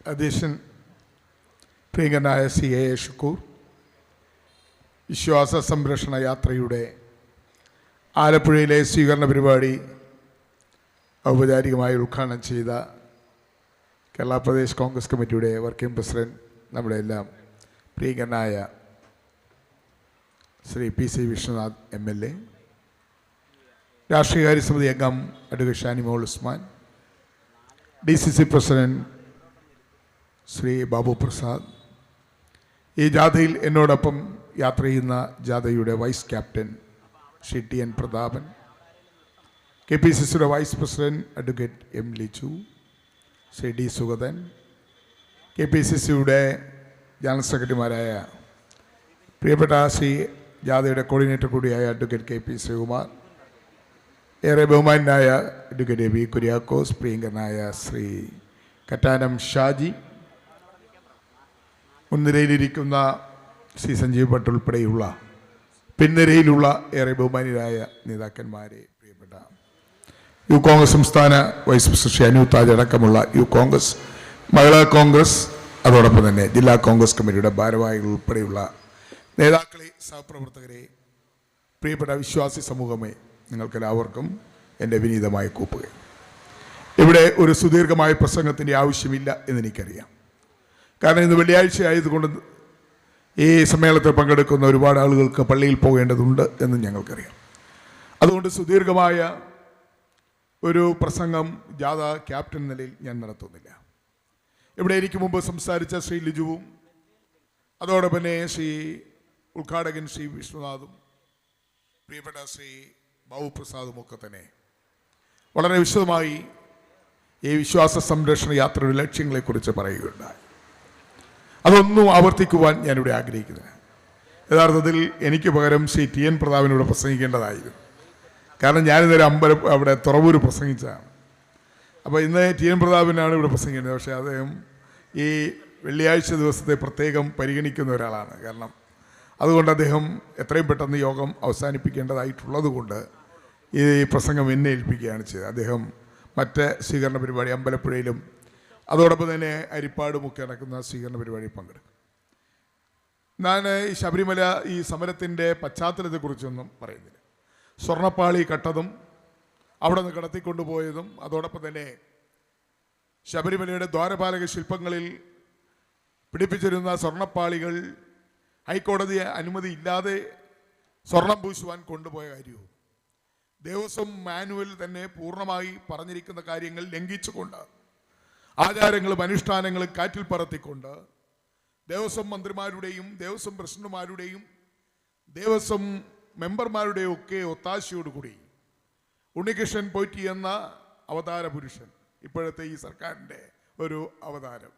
അധ്യക്ഷൻ പ്രിയങ്കനായ C A Shukkur വിശ്വാസ സംരക്ഷണ യാത്രയുടെ ആലപ്പുഴയിലെ സ്വീകരണ പരിപാടി ഔപചാരികമായി ഉദ്ഘാടനം ചെയ്ത കേരള പ്രദേശ് കോൺഗ്രസ് കമ്മിറ്റിയുടെ വർക്കിംഗ് പ്രസിഡന്റ് നമ്മുടെ എല്ലാം പ്രിയങ്കനായ Shri P C Viswanath M L A രാഷ്ട്രീയകാര്യ സമിതി അംഗം advocate Shanimol Usman D C C president Shri Babu Prasad. ഈ ജാഥയിൽ എന്നോടൊപ്പം യാത്ര ചെയ്യുന്ന ജാഥയുടെ vice captain Shri T N Prathapan K P C സിയുടെ vice president advocate M Liju Shri D Sugathan K P C സിയുടെ ജനറൽ സെക്രട്ടറിമാരായ പ്രിയപ്പെട്ട ശ്രീ ജാഥയുടെ കോർഡിനേറ്റർ കൂടിയായ അഡ്വക്കേറ്റ് കെ പി ശ്രീകുമാർ ഏറെ ബഹുമാനായ അഡ്വക്കേറ്റ് എ വി കുര്യാക്കോസ് പ്രിയങ്കരനായ ശ്രീ കറ്റാനം ഷാജി മുൻനിരയിലിരിക്കുന്ന ശ്രീ സഞ്ജീവ് ഭട്ട് ഉൾപ്പെടെയുള്ള പിൻനിരയിലുള്ള ഏറെ ബഹുമാനിയരായ നേതാക്കന്മാരെ പ്രിയപ്പെട്ട യു കോൺഗ്രസ് സംസ്ഥാന വൈസ് പ്രസിഡന്റ് അനൂപ് താജ് അടക്കമുള്ള യു കോൺഗ്രസ് മഹിളാ കോൺഗ്രസ് അതോടൊപ്പം തന്നെ ജില്ലാ കോൺഗ്രസ് കമ്മിറ്റിയുടെ ഭാരവാഹികൾ ഉൾപ്പെടെയുള്ള നേതാക്കളെ സഹപ്രവർത്തകരെ പ്രിയപ്പെട്ട വിശ്വാസി സമൂഹമേ നിങ്ങൾക്കെല്ലാവർക്കും എന്റെ വിനീതമായ കൂപ്പുക ഇവിടെ ഒരു സുദീർഘമായ പ്രസംഗത്തിന്റെ ആവശ്യമില്ല എന്നെനിക്കറിയാം. കാരണം ഇന്ന് വെള്ളിയാഴ്ച ആയതുകൊണ്ട് ഈ സമ്മേളനത്തിൽ പങ്കെടുക്കുന്ന ഒരുപാട് ആളുകൾക്ക് പള്ളിയിൽ പോകേണ്ടതുണ്ട് എന്ന് ഞങ്ങൾക്കറിയാം. അതുകൊണ്ട് സുദീർഘമായ ഒരു പ്രസംഗം ജാഥ ക്യാപ്റ്റൻ നിലയിൽ ഞാൻ നടത്തുന്നില്ല. ഇവിടെ എനിക്ക് മുമ്പ് സംസാരിച്ച ശ്രീ ലിജുവും അതോടൊപ്പം ശ്രീ ഉദ്ഘാടകൻ ശ്രീ വിശ്വനാഥും പ്രിയപ്പെട്ട ശ്രീ ബാബുപ്രസാദും ഒക്കെ തന്നെ വളരെ വിശദമായി ഈ വിശ്വാസ സംരക്ഷണ യാത്രയുടെ ലക്ഷ്യങ്ങളെക്കുറിച്ച് പറയുകയുണ്ടായി. അതൊന്നും ആവർത്തിക്കുവാൻ ഞാനിവിടെ ആഗ്രഹിക്കുന്നില്ല. യഥാർത്ഥത്തിൽ എനിക്ക് പകരം ശ്രീ ടി എൻ പ്രതാപിനോട് പ്രസംഗിക്കേണ്ടതായിരുന്നു. കാരണം ഞാനിന്നൊരു അമ്പല അവിടെ തുറവൂർ പ്രസംഗിച്ചതാണ്. അപ്പോൾ ഇന്ന് ടി എൻ പ്രതാപിനാണ് ഇവിടെ പ്രസംഗിക്കുന്നത് പക്ഷേ അദ്ദേഹം ഈ വെള്ളിയാഴ്ച ദിവസത്തെ പ്രത്യേകം പരിഗണിക്കുന്ന ഒരാളാണ്. കാരണം അതുകൊണ്ട് അദ്ദേഹം എത്രയും പെട്ടെന്ന് യോഗം അവസാനിപ്പിക്കേണ്ടതായിട്ടുള്ളത് കൊണ്ട് ഈ പ്രസംഗം എന്നെ ഏൽപ്പിക്കുകയാണ് ചെയ്തത്. അദ്ദേഹം മറ്റ് സ്വീകരണ പരിപാടി അമ്പലപ്പുഴയിലും അതോടൊപ്പം തന്നെ അരിപ്പാടുമൊക്കെ നടക്കുന്ന സ്വീകരണ പരിപാടിയിൽ പങ്കെടുക്കും. ഞാൻ ഈ ശബരിമല ഈ സമരത്തിന്റെ പശ്ചാത്തലത്തെക്കുറിച്ചൊന്നും പറയുന്നില്ല. സ്വർണപ്പാളി കട്ടതും അവിടെ നിന്ന് കടത്തിക്കൊണ്ടുപോയതും അതോടൊപ്പം തന്നെ ശബരിമലയുടെ ദ്വാരപാലക ശില്പങ്ങളിൽ പിടിപ്പിച്ചിരുന്ന സ്വർണപ്പാളികൾ ഹൈക്കോടതി അനുമതി ഇല്ലാതെ സ്വർണം പൂശുവാൻ കൊണ്ടുപോയ കാര്യവും ദേവസ്വം മാനുവൽ തന്നെ പൂർണമായി പറഞ്ഞിരിക്കുന്ന കാര്യങ്ങൾ ലംഘിച്ചുകൊണ്ട് ആചാരങ്ങളും അനുഷ്ഠാനങ്ങളും കാറ്റിൽ പറത്തിക്കൊണ്ട് ദേവസ്വം മന്ത്രിമാരുടെയും ദേവസ്വം പ്രസിഡന്റുമാരുടെയും ദേവസ്വം മെമ്പർമാരുടെയും ഒക്കെ ഒത്താശയോടുകൂടി ഉണ്ണികൃഷ്ണൻ പോറ്റി എന്ന അവതാര പുരുഷൻ ഇപ്പോഴത്തെ ഈ സർക്കാരിന്റെ ഒരു അവതാരം.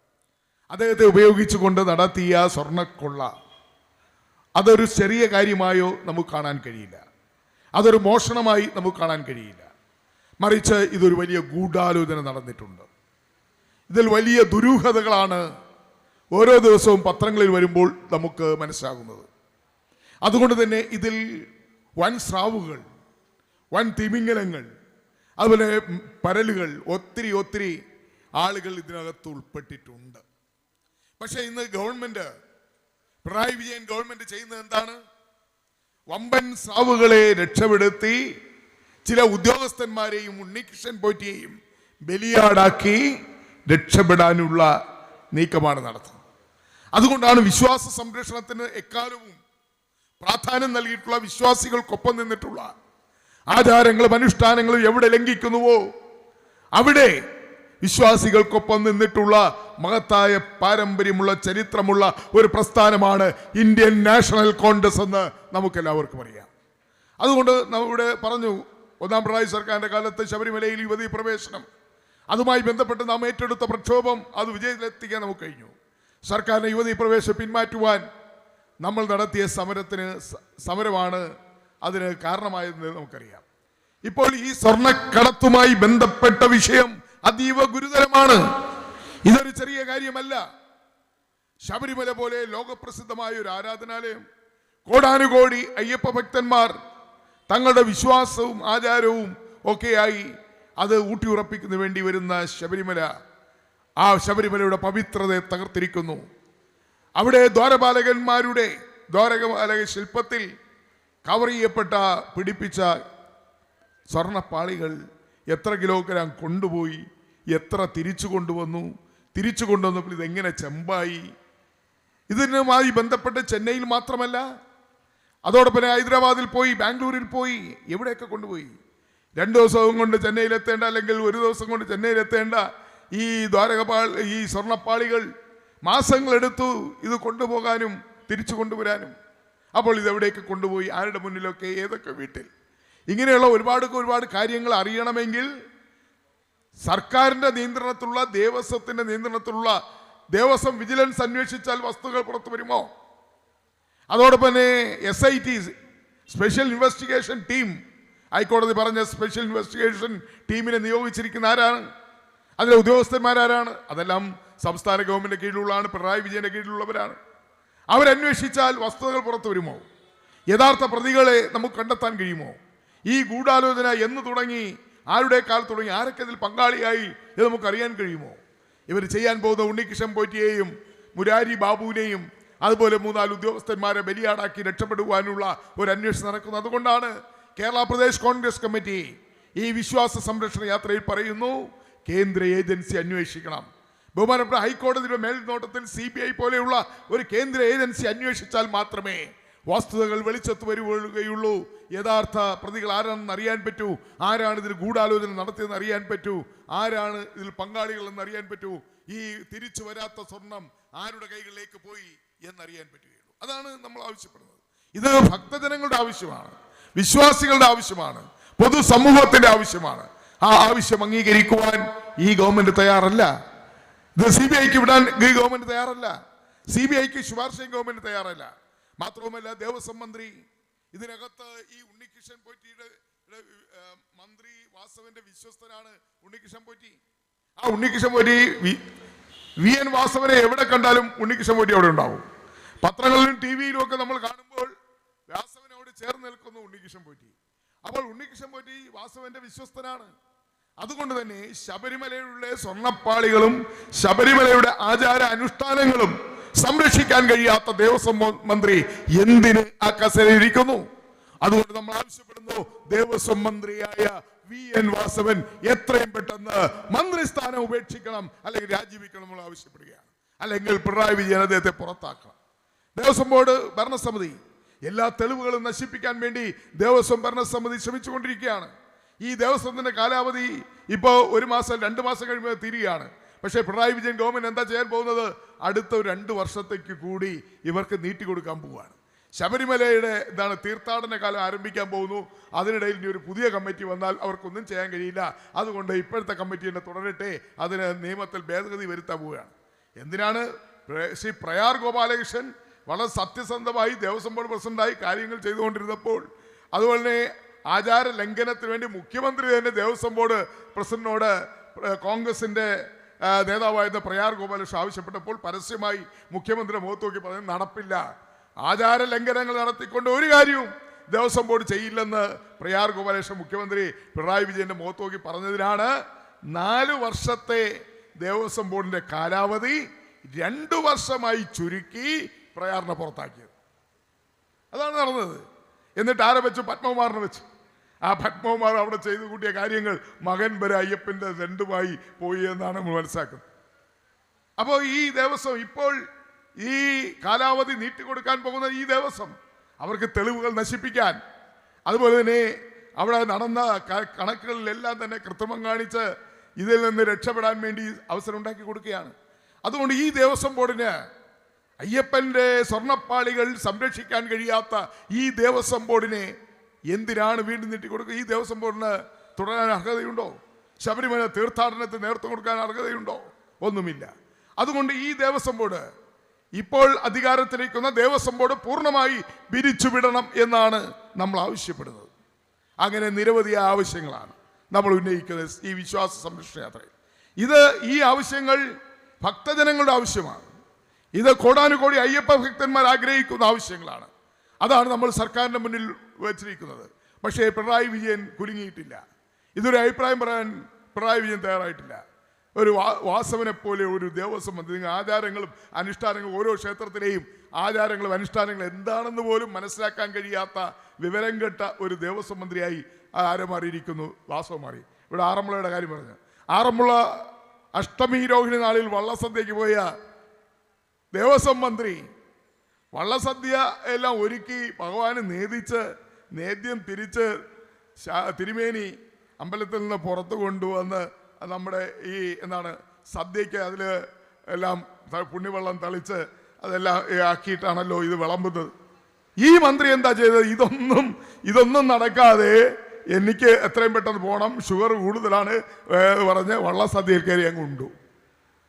അദ്ദേഹത്തെ ഉപയോഗിച്ചുകൊണ്ട് നടത്തിയ സ്വർണക്കൊള്ള അതൊരു ചെറിയ കാര്യമായോ നമുക്ക് കാണാൻ കഴിയില്ല. അതൊരു മോഷണമായി നമുക്ക് കാണാൻ കഴിയില്ല. മറിച്ച് ഇതൊരു വലിയ ഗൂഢാലോചന നടന്നിട്ടുണ്ട്. ഇതിൽ വലിയ ദുരൂഹതകളാണ് ഓരോ ദിവസവും പത്രങ്ങളിൽ വരുമ്പോൾ നമുക്ക് മനസ്സിലാകുന്നത്. അതുകൊണ്ട് തന്നെ ഇതിൽ വൻ സ്രാവുകൾ വൻ തിമിംഗലങ്ങൾ അതുപോലെ പരലുകൾ ഒത്തിരി ഒത്തിരി ആളുകൾ ഇതിനകത്ത് ഉൾപ്പെട്ടിട്ടുണ്ട്. പക്ഷേ ഇന്ന് ഗവൺമെന്റ് പിണറായി വിജയൻ ഗവൺമെന്റ് ചെയ്യുന്നത് എന്താണ്? വമ്പൻ സ്രാവുകളെ രക്ഷപ്പെടുത്തി ചില ഉദ്യോഗസ്ഥന്മാരെയും ഉണ്ണികൃഷ്ണൻ പോറ്റിയെയും ബലിയാടാക്കി രക്ഷപ്പെടാനുള്ള നീക്കമാണ് നടത്തുന്നത്. അതുകൊണ്ടാണ് വിശ്വാസ സംരക്ഷണത്തിന് എക്കാലവും പ്രാധാന്യം നൽകിയിട്ടുള്ള വിശ്വാസികൾക്കൊപ്പം നിന്നിട്ടുള്ള ആചാരങ്ങളും അനുഷ്ഠാനങ്ങളും എവിടെ ലംഘിക്കുന്നുവോ അവിടെ വിശ്വാസികൾക്കൊപ്പം നിന്നിട്ടുള്ള മഹത്തായ പാരമ്പര്യമുള്ള ചരിത്രമുള്ള ഒരു പ്രസ്ഥാനമാണ് ഇന്ത്യൻ നാഷണൽ കോൺഗ്രസ് എന്ന് നമുക്കെല്ലാവർക്കും അറിയാം. അതുകൊണ്ട് നമ്മുടെ പറഞ്ഞു ഒന്നാം പിണറായി സർക്കാരിന്റെ കാലത്ത് ശബരിമലയിൽ യുവതീ പ്രവേശനം. അതുമായി ബന്ധപ്പെട്ട് നാം ഏറ്റെടുത്ത പ്രക്ഷോഭം അത് വിജയത്തിലെത്തിക്കാൻ നമുക്ക് കഴിഞ്ഞു. സർക്കാരിനെ യുവതി പ്രവേശം പിന്മാറ്റുവാൻ നമ്മൾ നടത്തിയ സമരത്തിന് സമരമാണ് അതിന് കാരണമായതെന്ന് നമുക്കറിയാം. ഇപ്പോൾ ഈ സ്വർണക്കടത്തുമായി ബന്ധപ്പെട്ട വിഷയം അതീവ ഗുരുതരമാണ്. ഇതൊരു ചെറിയ കാര്യമല്ല. ശബരിമല പോലെ ലോകപ്രസിദ്ധമായ ഒരു ആരാധനാലയം കോടാനുകോടി അയ്യപ്പ ഭക്തന്മാർ തങ്ങളുടെ വിശ്വാസവും ആചാരവും ഒക്കെയായി അത് ഊട്ടിയുറപ്പിക്കുന്നു വേണ്ടി വരുന്ന ശബരിമല. ആ ശബരിമലയുടെ പവിത്രതയെ തകർത്തിരിക്കുന്നു. അവിടെ ദ്വാരപാലകന്മാരുടെ ദ്വാരപാലക ശില്പത്തിൽ കവർ ചെയ്യപ്പെട്ട പിടിപ്പിച്ച സ്വർണപ്പാളികൾ എത്ര കിലോഗ്രാം കൊണ്ടുപോയി എത്ര തിരിച്ചു കൊണ്ടുവന്നു തിരിച്ചു കൊണ്ടുവന്നപ്പോൾ ഇതെങ്ങനെ ചെമ്പായി? ഇതിനുമായി ബന്ധപ്പെട്ട് ചെന്നൈയിൽ മാത്രമല്ല അതോടൊപ്പം ഹൈദരാബാദിൽ പോയി ബാംഗ്ലൂരിൽ പോയി എവിടെയൊക്കെ കൊണ്ടുപോയി? രണ്ട് ദിവസവും കൊണ്ട് ചെന്നൈയിലെത്തേണ്ട അല്ലെങ്കിൽ ഒരു ദിവസം കൊണ്ട് ചെന്നൈയിലെത്തേണ്ട ഈ ദ്വാരകപാൾ ഈ സ്വർണപ്പാളികൾ മാസങ്ങളെടുത്തു ഇത് കൊണ്ടുപോകാനും തിരിച്ചു കൊണ്ടുവരാനും. അപ്പോൾ ഇതെവിടേക്ക് കൊണ്ടുപോയി? ആരുടെ മുന്നിലൊക്കെ? ഏതൊക്കെ വീട്ടിൽ? ഇങ്ങനെയുള്ള ഒരുപാട് ഒരുപാട് കാര്യങ്ങൾ അറിയണമെങ്കിൽ സർക്കാരിന്റെ നിയന്ത്രണത്തിലുള്ള ദേവസ്വത്തിന്റെ നിയന്ത്രണത്തിലുള്ള ദേവസ്വം വിജിലൻസ് അന്വേഷിച്ചാൽ വസ്തുക്കൾ പുറത്തു വരുമോ? അതോടൊപ്പം തന്നെ S I T special investigation team ഹൈക്കോടതി പറഞ്ഞ സ്പെഷ്യൽ ഇൻവെസ്റ്റിഗേഷൻ ടീമിനെ നിയോഗിച്ചിരിക്കുന്ന ആരാണ്? അതിലെ ഉദ്യോഗസ്ഥന്മാരാരാണ്? അതെല്ലാം സംസ്ഥാന ഗവൺമെന്റ് കീഴിലുള്ളതാണ് പിണറായി വിജയന്റെ കീഴിലുള്ളവരാണ്. അവരന്വേഷിച്ചാൽ വസ്തുതകൾ പുറത്തു വരുമോ? യഥാർത്ഥ പ്രതികളെ നമുക്ക് കണ്ടെത്താൻ കഴിയുമോ? ഈ ഗൂഢാലോചന എന്ന് തുടങ്ങി ആരുടെ കാലത്ത് തുടങ്ങി ആരൊക്കെ ഇതിൽ പങ്കാളിയായി ഇത് നമുക്ക് അറിയാൻ കഴിയുമോ? ഇവർ ചെയ്യാൻ പോകുന്ന ഉണ്ണികൃഷ്ണൻ പോറ്റിയെയും മുരാരി ബാബുവിനെയും അതുപോലെ മൂന്നാൽ ഉദ്യോഗസ്ഥന്മാരെ ബലിയാടാക്കി രക്ഷപ്പെടുവാനുള്ള ഒരു അന്വേഷണം നടക്കുന്നത്. അതുകൊണ്ടാണ് കേരള പ്രദേശ് കോൺഗ്രസ് കമ്മിറ്റി ഈ വിശ്വാസ സംരക്ഷണ യാത്രയിൽ പറയുന്നു കേന്ദ്ര ഏജൻസി അന്വേഷിക്കണം. ബഹുമാനപ്പെട്ട ഹൈക്കോടതിയുടെ മേൽനോട്ടത്തിൽ സി ബി ഐ പോലെയുള്ള ഒരു കേന്ദ്ര ഏജൻസി അന്വേഷിച്ചാൽ മാത്രമേ വസ്തുതകൾ വെളിച്ചത്ത് വരുകയുള്ളൂ യഥാർത്ഥ പ്രതികൾ ആരാണെന്ന് അറിയാൻ പറ്റൂ ആരാണ് ഇതിൽ ഗൂഢാലോചന നടത്തിയെന്ന് അറിയാൻ പറ്റൂ ആരാണ് ഇതിൽ പങ്കാളികളെന്ന് അറിയാൻ പറ്റൂ ഈ തിരിച്ചു വരാത്ത സ്വർണം ആരുടെ കൈകളിലേക്ക് പോയി എന്നറിയാൻ പറ്റുകയുള്ളൂ. അതാണ് നമ്മൾ ആവശ്യപ്പെടുന്നത്. ഇത് ഭക്തജനങ്ങളുടെ ആവശ്യമാണ്. വിശ്വാസികളുടെ ആവശ്യമാണ് പൊതുസമൂഹത്തിന്റെ ആവശ്യമാണ്. ആ ആവശ്യം അംഗീകരിക്കുവാൻ ഈ ഗവൺമെന്റ് തയ്യാറല്ല. ഇത് സി ബി ഐക്ക് വിടാൻ ഈ ഗവൺമെന്റ് തയ്യാറല്ല. സി ബി ഐക്ക് ശുപാർശയും ഗവൺമെന്റ് തയ്യാറല്ല. മാത്രവുമല്ല ദേവസ്വം മന്ത്രി ഇതിനകത്ത് ഈ ഉണ്ണികൃഷ്ണൻ പോറ്റിയുടെ മന്ത്രി വാസവന്റെ വിശ്വസ്തനാണ് ഉണ്ണികൃഷ്ണൻ പോറ്റി. ആ ഉണ്ണികൃഷ്ണൻ പോറ്റി വി- എൻ വാസവനെ എവിടെ കണ്ടാലും ഉണ്ണികൃഷ്ണൻ പോറ്റി അവിടെ ഉണ്ടാവും. പത്രങ്ങളിലും ടി വിയിലും ഒക്കെ നമ്മൾ കാണുമ്പോൾ വാസവനോട് ചേർന്ന് നിൽക്കുന്നു ഉണ്ണികൃഷ്ണൻ പോറ്റി. അപ്പോൾ ഉണ്ണികൃഷ്ണൻ പോറ്റി വാസവന്റെ വിശ്വസ്തനാണ്. അതുകൊണ്ട് തന്നെ ശബരിമലയുടെ സ്വർണപ്പാളികളും ശബരിമലയുടെ ആചാര അനുഷ്ഠാനങ്ങളും സംരക്ഷിക്കാൻ കഴിയാത്ത ദേവസ്വം മന്ത്രി എന്തിന് ആ കസരയിരിക്കുന്നു അതുകൊണ്ട് നമ്മൾ ആവശ്യപ്പെടുന്നു ദേവസ്വം മന്ത്രിയായ വി എൻ വാസവൻ എത്രയും പെട്ടെന്ന് മന്ത്രിസ്ഥാനം ഉപേക്ഷിക്കണം അല്ലെങ്കിൽ രാജിവെക്കണം നമ്മൾ ആവശ്യപ്പെടുകയാണ്. അല്ലെങ്കിൽ പിണറായി വിജയൻ അദ്ദേഹത്തെ പുറത്താക്കണം. ദേവസ്വം ബോർഡ് ഭരണസമിതി എല്ലാ തെളിവുകളും നശിപ്പിക്കാൻ വേണ്ടി ദേവസ്വം ഭരണസമിതി ശ്രമിച്ചുകൊണ്ടിരിക്കുകയാണ്. ഈ ദേവസ്വത്തിന്റെ കാലാവധി ഇപ്പോൾ ഒരു മാസം രണ്ട് മാസം കഴിയുമ്പോൾ തീരുകയാണ്. പക്ഷേ പിണറായി വിജയൻ ഗവൺമെന്റ് എന്താ ചെയ്യാൻ പോകുന്നത്? അടുത്ത രണ്ട് വർഷത്തേക്ക് കൂടി ഇവർക്ക് നീട്ടി കൊടുക്കാൻ പോവുകയാണ്. ശബരിമലയുടെ എന്താണ് തീർത്ഥാടന കാലം ആരംഭിക്കാൻ പോകുന്നു. അതിനിടയിൽ ഇനി ഒരു പുതിയ കമ്മിറ്റി വന്നാൽ അവർക്കൊന്നും ചെയ്യാൻ കഴിയില്ല. അതുകൊണ്ട് ഇപ്പോഴത്തെ കമ്മിറ്റി തന്നെ തുടരട്ടെ. അതിന് നിയമത്തിൽ ഭേദഗതി വരുത്താൻ പോവുകയാണ്. എന്തിനാണ്? ശ്രീ പ്രയാർ ഗോപാലകൃഷ്ണൻ വളരെ സത്യസന്ധമായി ദേവസ്വം ബോർഡ് പ്രസിഡന്റായി കാര്യങ്ങൾ ചെയ്തുകൊണ്ടിരുന്നപ്പോൾ അതുപോലെ തന്നെ ആചാര ലംഘനത്തിന് വേണ്ടി മുഖ്യമന്ത്രി തന്നെ ദേവസ്വം ബോർഡ് പ്രസിഡന്റിനോട് പ്ര- കോൺഗ്രസിന്റെ നേതാവായിരുന്ന പ്രയാർ ഗോപാലകൃഷ്ണൻ ആവശ്യപ്പെട്ടപ്പോൾ പരസ്യമായി മുഖ്യമന്ത്രി മുഖത്ത് നോക്കി പറഞ്ഞു നടപ്പില്ല. ആചാര ലംഘനങ്ങൾ നടത്തിക്കൊണ്ട് ഒരു കാര്യവും ദേവസ്വം ബോർഡ് ചെയ്യില്ലെന്ന് പ്രയാർ ഗോപാലകൃഷ്ണൻ മുഖ്യമന്ത്രി പിണറായി വിജയന്റെ മുഖത്ത് നോക്കി പറഞ്ഞതിനാണ് നാല് വർഷത്തെ ദേവസ്വം ബോർഡിന്റെ കാലാവധി രണ്ടു വർഷമായി ചുരുക്കി പ്രയാറിനെ പുറത്താക്കിയത്. അതാണ് നടന്നത്. എന്നിട്ട് ആരെ വെച്ചു? പത്മകുമാറിനെ വെച്ചു. ആ പത്മകുമാർ അവിടെ ചെയ്തു കൂട്ടിയ കാര്യങ്ങൾ മകൻ വരെ അയ്യപ്പന്റെ രണ്ടുമായി പോയി എന്നാണ് നമ്മൾ മനസ്സിലാക്കുന്നത്. അപ്പോൾ ഈ ദേവസ്വം ഇപ്പോൾ ഈ കാലാവധി നീട്ടിക്കൊടുക്കാൻ പോകുന്ന ഈ ദേവസ്വം അവർക്ക് തെളിവുകൾ നശിപ്പിക്കാൻ അതുപോലെ തന്നെ അവിടെ നടന്ന കണക്കുകളിലെല്ലാം തന്നെ കൃത്രിമം കാണിച്ച് ഇതിൽ നിന്ന് രക്ഷപ്പെടാൻ വേണ്ടി അവസരം ഉണ്ടാക്കി കൊടുക്കുകയാണ്. അതുകൊണ്ട് ഈ ദേവസ്വം ബോർഡിന് അയ്യപ്പന്റെ സ്വർണപ്പാളികൾ സംരക്ഷിക്കാൻ കഴിയാത്ത ഈ ദേവസ്വം ബോർഡിനെ എന്തിനാണ് വീണ്ടും നീട്ടിക്കൊടുക്കുക? ഈ ദേവസ്വം ബോർഡിന് തുടരാൻ അർഹതയുണ്ടോ? ശബരിമല തീർത്ഥാടനത്തിന് നേതൃത്വം കൊടുക്കാൻ അർഹതയുണ്ടോ? ഒന്നുമില്ല. അതുകൊണ്ട് ഈ ദേവസ്വം ബോർഡ് ഇപ്പോൾ അധികാരത്തിലേക്കുന്ന ദേവസ്വം ബോർഡ് പൂർണമായി പിരിച്ചുവിടണം എന്നാണ് നമ്മൾ ആവശ്യപ്പെടുന്നത്. അങ്ങനെ നിരവധി ആവശ്യങ്ങളാണ് നമ്മൾ ഉന്നയിക്കുന്നത് ഈ വിശ്വാസ സംരക്ഷണ യാത്രയിൽ. ഇത് ഈ ആവശ്യങ്ങൾ ഭക്തജനങ്ങളുടെ ആവശ്യമാണ്. ഇത് കോടാനുകോടി അയ്യപ്പ ഭക്തന്മാർ ആഗ്രഹിക്കുന്ന ആവശ്യങ്ങളാണ്. അതാണ് നമ്മൾ സർക്കാരിന്റെ മുന്നിൽ വെച്ചിരിക്കുന്നത്. പക്ഷേ പിണറായി വിജയൻ കുലുങ്ങിയിട്ടില്ല. ഇതൊരു അഭിപ്രായം പറയാൻ പിണറായി വിജയൻ തയ്യാറായിട്ടില്ല. ഒരു വാസവനെ പോലെ ഒരു ദേവസ്വം നിങ്ങൾ ആചാരങ്ങളും അനുഷ്ഠാനങ്ങളും ഓരോ ക്ഷേത്രത്തിലെയും ആചാരങ്ങളും അനുഷ്ഠാനങ്ങളും എന്താണെന്ന് പോലും മനസ്സിലാക്കാൻ കഴിയാത്ത വിവരം കെട്ട ഒരു ദേവസ്വം മന്ത്രിയായി ആരെ മാറിയിരിക്കുന്നു വാസവ മാറി. ഇവിടെ ആറന്മുളയുടെ കാര്യം പറഞ്ഞു. ആറന്മുള അഷ്ടമി രോഹിണി നാളിൽ വള്ളസദ്യയ്ക്ക് പോയ ദേവസ്വം മന്ത്രി വള്ളസദ്യ എല്ലാം ഒരുക്കി ഭഗവാന് നേദിച്ച് നേദ്യം തിരിച്ച് തിരുമേനി അമ്പലത്തിൽ നിന്ന് പുറത്ത് കൊണ്ടുവന്ന് നമ്മുടെ ഈ എന്താണ് സദ്യയ്ക്ക് അതിൽ എല്ലാം പുണ്യവെള്ളം തളിച്ച് അതെല്ലാം ആക്കിയിട്ടാണല്ലോ ഇത് വിളമ്പുന്നത്. ഈ മന്ത്രി എന്താ ചെയ്തത്? ഇതൊന്നും ഇതൊന്നും നടക്കാതെ എനിക്ക് എത്രയും പെട്ടെന്ന് പോകണം ഷുഗർ കൂടുതലാണ് പറഞ്ഞ് വള്ളസദ്യയിൽ കയറി അങ്ങ് ഉണ്ടു.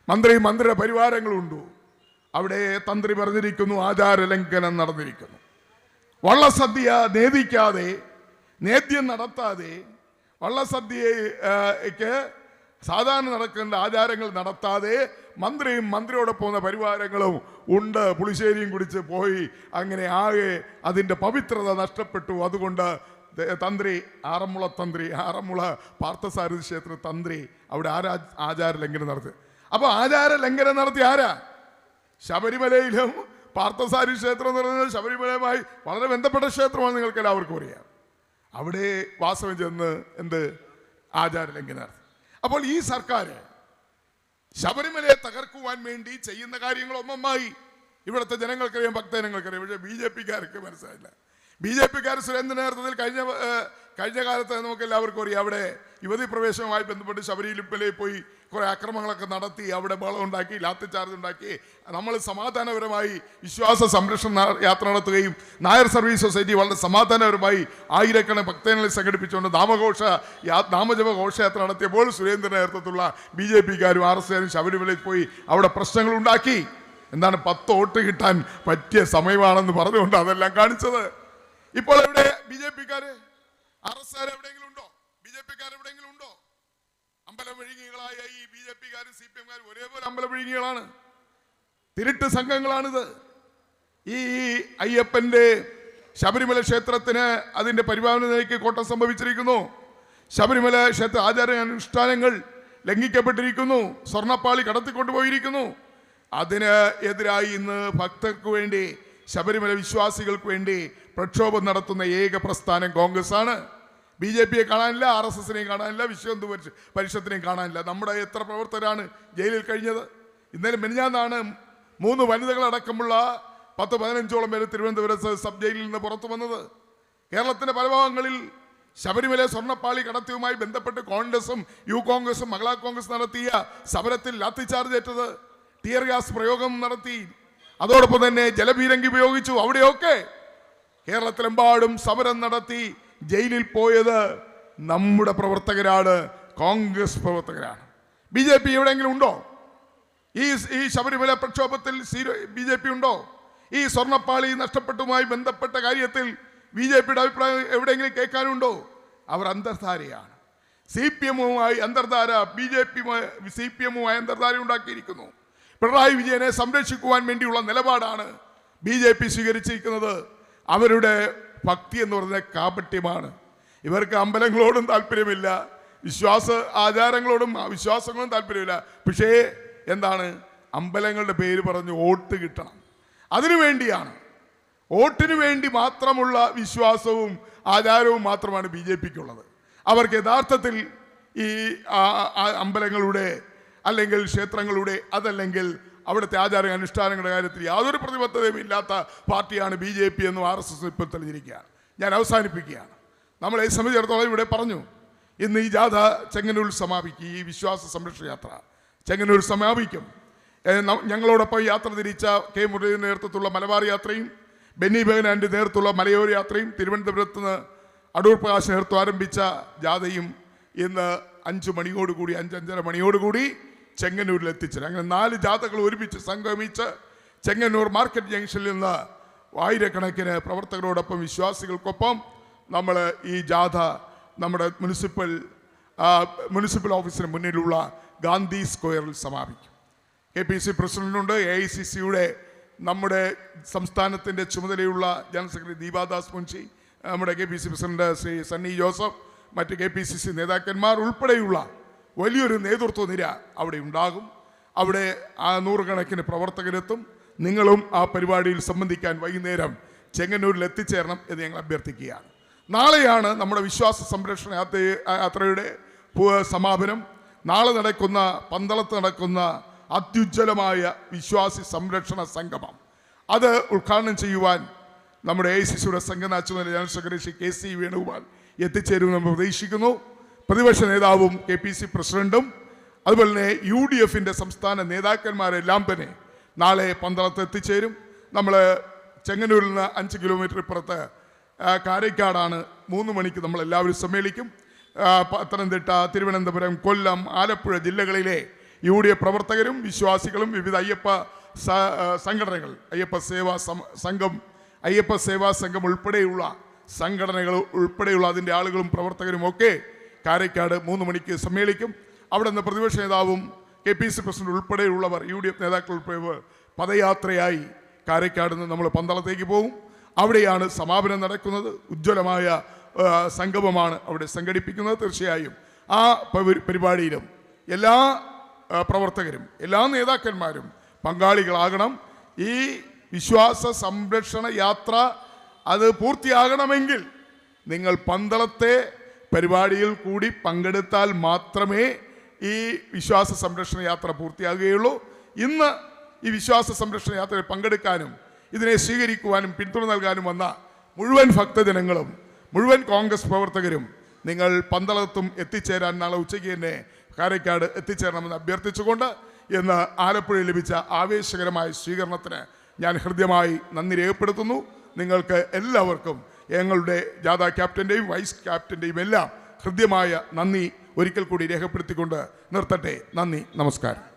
മന്ത്രി മന്ത്രിയുടെ പരിവാരങ്ങളുണ്ടു അവിടെ തന്ത്രി പറഞ്ഞിരിക്കുന്നു ആചാരലംഘനം നടന്നിരിക്കുന്നു. വള്ളസദ്യ നേദിക്കാതെ നേദ്യം നടത്താതെ വള്ളസദ്യക്ക് സാധാരണ നടക്കേണ്ട ആചാരങ്ങൾ നടത്താതെ മന്ത്രിയും മന്ത്രിയോടെ പോകുന്ന പരിവാരങ്ങളും ഉണ്ട്. പുളിശ്ശേരിയും കുടിച്ച് പോയി അങ്ങനെ ആകെ അതിന്റെ പവിത്രത നഷ്ടപ്പെട്ടു. അതുകൊണ്ട് തന്ത്രി ആറന്മുള തന്ത്രി ആറന്മുള പാർത്ഥസാരഥി ക്ഷേത്ര തന്ത്രി അവിടെ ആരാ ആചാര ലംഘനം നടത്തി. അപ്പോൾ ആചാര ലംഘനം നടത്തി ആരാ? ശബരിമലയിലും പാർത്ഥസാരി ക്ഷേത്രം എന്ന് പറയുന്നത് ശബരിമലയുമായി വളരെ ബന്ധപ്പെട്ട ക്ഷേത്രമാണ് നിങ്ങൾക്ക് എല്ലാവർക്കും അറിയാം. അവിടെ വാസവൻ ചെന്ന് എന്ത്? ആചാര ലംഘനം അപ്പോൾ ഈ സർക്കാർ ശബരിമലയെ തകർക്കുവാൻ വേണ്ടി ചെയ്യുന്ന കാര്യങ്ങൾ ഒന്നൊന്നായി ഇവിടുത്തെ ജനങ്ങൾക്കറിയാം ഭക്തജനങ്ങൾക്കറിയാം. പക്ഷേ ബി ജെ പിക്കാർക്ക് മനസ്സിലായില്ല. ബി ജെ പിക്കാർ സുരേന്ദ്രൻ കഴിഞ്ഞ കഴിഞ്ഞ കാലത്ത് നമുക്ക് എല്ലാവർക്കും അറിയാം അവിടെ യുവതി പ്രവേശനവുമായി ബന്ധപ്പെട്ട് ശബരിമലയിൽ പോയി കുറേ ആക്രമണങ്ങളൊക്കെ നടത്തി അവിടെ ബഹളം ഉണ്ടാക്കി ലാത്തി ചാർജ് ഉണ്ടാക്കി. നമ്മൾ സമാധാനപരമായി വിശ്വാസ സംരക്ഷണ യാത്ര നടത്തുകയും നായർ സർവീസ് സൊസൈറ്റി വളരെ സമാധാനപരമായി ആയിരക്കണക്കിന് ഭക്തജനങ്ങളെ സംഘടിപ്പിച്ചുകൊണ്ട് നാമഘോഷ നാമജപ ഘോഷയാത്ര നടത്തിയപ്പോൾ സുരേന്ദ്ര നേതൃത്വത്തിലുള്ള ബി ജെ പിക്കാരും ആർ എസ് കാരും ശബരിമലയിൽ പോയി അവിടെ പ്രശ്നങ്ങൾ ഉണ്ടാക്കി. എന്താണ് പത്ത് വോട്ട് കിട്ടാൻ പറ്റിയ സമയമാണെന്ന് പറഞ്ഞുകൊണ്ട് അതെല്ലാം കാണിച്ചത്. ഇപ്പോൾ എവിടെ? ബി ജെ പിക്കാര്? ആർ എസ് എവിടെയെങ്കിലും പിക്കാർ എവിടെയെങ്കിലും ഉണ്ടോ? അമ്പലം വിഴുങ്ങികളായ ഈ ബി ജെ പിക്കാരും സി പി എംകാരും ഒരേപോലെ അമ്പലം വിഴുങ്ങികളാണ്. തിരുട്ട് സംഘങ്ങളാണിത്. ഈ അയ്യപ്പന്റെ ശബരിമല ക്ഷേത്രത്തിന് അതിന്റെ പരിപാലന നിലയ്ക്ക് കോട്ടം സംഭവിച്ചിരിക്കുന്നു. ശബരിമല ക്ഷേത്ര ആചാര അനുഷ്ഠാനങ്ങൾ ലംഘിക്കപ്പെട്ടിരിക്കുന്നു. സ്വർണപ്പാളി കടത്തിക്കൊണ്ടുപോയിരിക്കുന്നു. അതിന് എതിരായി ഇന്ന് ഭക്തർക്ക് വേണ്ടി ശബരിമല വിശ്വാസികൾക്ക് വേണ്ടി പ്രക്ഷോഭം നടത്തുന്ന ഏക പ്രസ്ഥാനം കോൺഗ്രസ് ആണ് ബി ജെ പിയെ കാണാനില്ല ആർ എസ് എസിനെയും കാണാനില്ല വിശ്വഹിന്ദു പരിഷ പരിഷത്തിനെയും കാണാനില്ല. നമ്മുടെ എത്ര പ്രവർത്തകരാണ് ജയിലിൽ കഴിഞ്ഞത്? ഇന്നലെ മെനിഞ്ഞാന്നാണ് മൂന്ന് വനിതകളടക്കമുള്ള പത്ത് പതിനഞ്ചോളം പേര് തിരുവനന്തപുരം സബ് ജയിലിൽ നിന്ന് പുറത്തു വന്നത്. കേരളത്തിന്റെ പല ഭാഗങ്ങളിൽ ശബരിമല സ്വർണപ്പാളി കടത്തിയുമായി ബന്ധപ്പെട്ട് കോൺഗ്രസും യു കോൺഗ്രസും മഹിളാ കോൺഗ്രസ് നടത്തിയ സമരത്തിൽ ലാത്തിചാർജ് ഏറ്റത് ടിയർ ഗ്യാസ് പ്രയോഗം നടത്തി. അതോടൊപ്പം തന്നെ ജലപീരങ്കി ഉപയോഗിച്ചു. അവിടെയൊക്കെ കേരളത്തിലെമ്പാടും സമരം നടത്തി. ജയിലിൽ പോയത് നമ്മുടെ പ്രവർത്തകരാണ് കോൺഗ്രസ് പ്രവർത്തകരാണ്. ബി ജെ പി എവിടെയെങ്കിലും ഉണ്ടോ? ഈ ഈ ശബരിമല പ്രക്ഷോഭത്തിൽ ബി ജെ പി ഉണ്ടോ? ഈ സ്വർണപ്പാളി നഷ്ടപ്പെട്ടുമായി ബന്ധപ്പെട്ട കാര്യത്തിൽ ബി ജെ പിയുടെ അഭിപ്രായം എവിടെയെങ്കിലും കേൾക്കാനുണ്ടോ? അവർ അന്തർധാരയാണ്. സി പി എമ്മുമായി അന്തർധാര B J P C P എമ്മുമായി അന്തർധാര ഉണ്ടാക്കിയിരിക്കുന്നു. പിണറായി വിജയനെ സംരക്ഷിക്കുവാൻ വേണ്ടിയുള്ള നിലപാടാണ് ബി ജെ പി സ്വീകരിച്ചിരിക്കുന്നത്. അവരുടെ ഭക്തി എന്ന് പറയുന്നത് കാപട്യമാണ്. ഇവർക്ക് അമ്പലങ്ങളോടും താല്പര്യമില്ല. വിശ്വാസ ആചാരങ്ങളോടും വിശ്വാസങ്ങളും താല്പര്യമില്ല. പക്ഷേ എന്താണ്? അമ്പലങ്ങളുടെ പേര് പറഞ്ഞ് വോട്ട് കിട്ടണം. അതിനു വേണ്ടിയാണ്. വോട്ടിന് വേണ്ടി മാത്രമുള്ള വിശ്വാസവും ആചാരവും മാത്രമാണ് ബി ജെ പിക്കുള്ളത്. അവർക്ക് യഥാർത്ഥത്തിൽ ഈ അമ്പലങ്ങളുടെ അല്ലെങ്കിൽ ക്ഷേത്രങ്ങളുടെ അതല്ലെങ്കിൽ അവിടുത്തെ ആചാര അനുഷ്ഠാനങ്ങളുടെ കാര്യത്തിൽ യാതൊരു പ്രതിബദ്ധതയും ഇല്ലാത്ത പാർട്ടിയാണ് ബി ജെ പി എന്നും ആർ എസ് എസ് ഇപ്പോൾ തെളിഞ്ഞിരിക്കുകയാണ്. ഞാൻ അവസാനിപ്പിക്കുകയാണ്. നമ്മൾ ഈ സംബന്ധിച്ചിടത്തോളം ഇവിടെ പറഞ്ഞു ഇന്ന് ഈ ജാഥ ചെങ്ങന്നൂർ സമാപിക്കും ഈ വിശ്വാസ സംരക്ഷണ യാത്ര ചെങ്ങന്നൂർ സമാപിക്കും. ഞങ്ങളോടൊപ്പം യാത്ര തിരിച്ച കെ മുരളീധരൻ നേതൃത്വത്തിലുള്ള മലബാർ യാത്രയും ബെന്നി ബെഹനാന്റെ നേതൃത്വമുള്ള മലയോര യാത്രയും തിരുവനന്തപുരത്ത് നിന്ന് അടൂർ പ്രകാശ് നേതൃത്വം ആരംഭിച്ച ജാഥയും ഇന്ന് അഞ്ച് മണിയോടുകൂടി അഞ്ചഞ്ചര മണിയോടുകൂടി ചെങ്ങന്നൂരിൽ എത്തിച്ചത്. അങ്ങനെ നാല് ജാഥകൾ ഒരുമിച്ച് സംഗമിച്ച് ചെങ്ങന്നൂർ മാർക്കറ്റ് ജംഗ്ഷനിൽ നിന്ന് ആയിരക്കണക്കിന് പ്രവർത്തകരോടൊപ്പം വിശ്വാസികൾക്കൊപ്പം നമ്മൾ ഈ ജാഥ നമ്മുടെ മുനിസിപ്പൽ മുനിസിപ്പൽ ഓഫീസിന് മുന്നിലുള്ള ഗാന്ധി സ്ക്വയറിൽ സമാപിക്കും. കെ പി സി പ്രസിഡന്റുണ്ട്. എ ഐ സി സിയുടെ നമ്മുടെ സംസ്ഥാനത്തിന്റെ ചുമതലയുള്ള ജനറൽ സെക്രട്ടറി ദീപാദാസ് മുൻഷി നമ്മുടെ K P C president Shri Sunny Joseph മറ്റ് കെ പി സി സി നേതാക്കന്മാർ ഉൾപ്പെടെയുള്ള വലിയൊരു നേതൃത്വ നിര അവിടെ ഉണ്ടാകും. അവിടെ ആ നൂറുകണക്കിന് പ്രവർത്തകരെത്തും. നിങ്ങളും ആ പരിപാടിയിൽ സംബന്ധിക്കാൻ വൈകുന്നേരം ചെങ്ങന്നൂരിൽ എത്തിച്ചേരണം എന്ന് ഞങ്ങൾ അഭ്യർത്ഥിക്കുകയാണ്. നാളെയാണ് നമ്മുടെ വിശ്വാസ സംരക്ഷണ യാത്ര യാത്രയുടെ സമാപനം. നാളെ നടക്കുന്ന പന്തളത്ത് നടക്കുന്ന അത്യുജ്വലമായ വിശ്വാസി സംരക്ഷണ സംഗമം. അത് ഉദ്ഘാടനം ചെയ്യുവാൻ നമ്മുടെ എ സി സിയുടെ സംഘനാച്ചുമല general secretary K C Venugopal എത്തിച്ചേരുമെന്ന് പ്രതീക്ഷിക്കുന്നു. പ്രതിപക്ഷ നേതാവും കെ പി സി പ്രസിഡന്റും അതുപോലെ തന്നെ യു ഡി എഫിന്റെ സംസ്ഥാന നേതാക്കന്മാരെല്ലാം തന്നെ നാളെ പന്തളത്ത് എത്തിച്ചേരും. നമ്മൾ ചെങ്ങന്നൂരിൽ നിന്ന് അഞ്ച് കിലോമീറ്റർ ഇപ്പുറത്ത് കാരക്കാടാണ് മൂന്ന് മണിക്ക് നമ്മൾ എല്ലാവരും സമ്മേളിക്കും പത്തനംതിട്ട തിരുവനന്തപുരം കൊല്ലം ആലപ്പുഴ ജില്ലകളിലെ യു ഡി എഫ് പ്രവർത്തകരും വിശ്വാസികളും വിവിധ അയ്യപ്പ സംഘടനകൾ അയ്യപ്പ സേവാ സംഘം അയ്യപ്പ സേവാ സംഘം ഉൾപ്പെടെയുള്ള സംഘടനകൾ ഉൾപ്പെടെയുള്ള അതിന്റെ ആളുകളും പ്രവർത്തകരും ഒക്കെ കാരയ്ക്കാട് മൂന്ന് മണിക്ക് സമ്മേളിക്കും. അവിടെ നിന്ന് പ്രതിപക്ഷ നേതാവും കെ പി സി പ്രസിഡന്റ് ഉൾപ്പെടെയുള്ളവർ യു ഡി എഫ് നേതാക്കൾ ഉൾപ്പെടെ പദയാത്രയായി കാരയ്ക്കാട് നിന്ന് നമ്മൾ പന്തളത്തേക്ക് പോകും. അവിടെയാണ് സമാപനം നടക്കുന്നത്. ഉജ്ജ്വലമായ സംഗമമാണ് അവിടെ സംഘടിപ്പിക്കുന്നത്. തീർച്ചയായും ആ പരിപാടിയിലും എല്ലാ പ്രവർത്തകരും എല്ലാ നേതാക്കന്മാരും പങ്കാളികളാകണം. ഈ വിശ്വാസ സംരക്ഷണ യാത്ര അത് പൂർത്തിയാകണമെങ്കിൽ നിങ്ങൾ പന്തളത്തെ പരിപാടിയിൽ കൂടി പങ്കെടുത്താൽ മാത്രമേ ഈ വിശ്വാസ സംരക്ഷണ യാത്ര പൂർത്തിയാകുകയുള്ളൂ. ഇന്ന് ഈ വിശ്വാസ സംരക്ഷണ യാത്രയിൽ പങ്കെടുക്കാനും ഇതിനെ സ്വീകരിക്കുവാനും പിന്തുണ നൽകാനും വന്ന മുഴുവൻ ഭക്തജനങ്ങളും മുഴുവൻ കോൺഗ്രസ് പ്രവർത്തകരും നിങ്ങൾ പന്തളത്തും എത്തിച്ചേരാൻ നാളെ ഉച്ചയ്ക്ക് തന്നെ കാരയ്ക്കാട് എത്തിച്ചേരണമെന്ന് അഭ്യർത്ഥിച്ചുകൊണ്ട് ഇന്ന് ആലപ്പുഴയിൽ ലഭിച്ച ആവേശകരമായ സ്വീകരണത്തിന് ഞാൻ ഹൃദ്യമായി നന്ദി രേഖപ്പെടുത്തുന്നു. നിങ്ങൾക്ക് എല്ലാവർക്കും ഞങ്ങളുടെ ജാഥ ക്യാപ്റ്റന്റെയും വൈസ് ക്യാപ്റ്റന്റെയും എല്ലാം ഹൃദ്യമായ നന്ദി ഒരിക്കൽ കൂടി രേഖപ്പെടുത്തിക്കൊണ്ട് നിർത്തട്ടെ. നന്ദി. നമസ്കാരം.